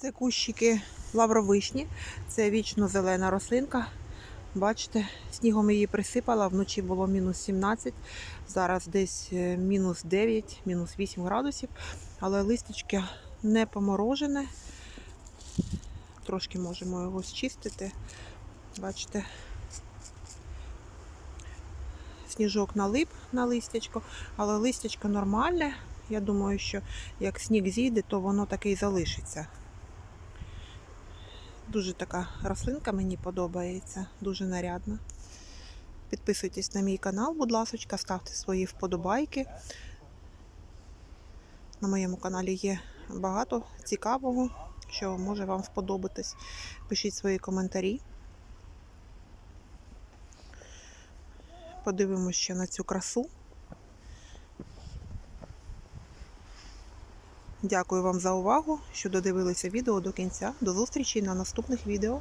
Це кущики лавровишні, це вічно зелена рослинка. Бачите, снігом її присипала, вночі було мінус 17, зараз десь е, мінус 9, мінус 8 градусів, але листячко не поморожене. Трошки можемо його зчистити. Бачите, сніжок налип на листячко, але листячко нормальне. Я думаю, що як сніг зійде, то воно таки і залишиться. Дуже така рослинка мені подобається, дуже нарядна. Підписуйтесь на мій канал, будь ласка, ставте свої вподобайки. На моєму каналі є багато цікавого, що може вам сподобатись. Пишіть свої коментарі. Подивимося ще на цю красу. Дякую вам за увагу, що додивилися відео до кінця. До зустрічі на наступних відео.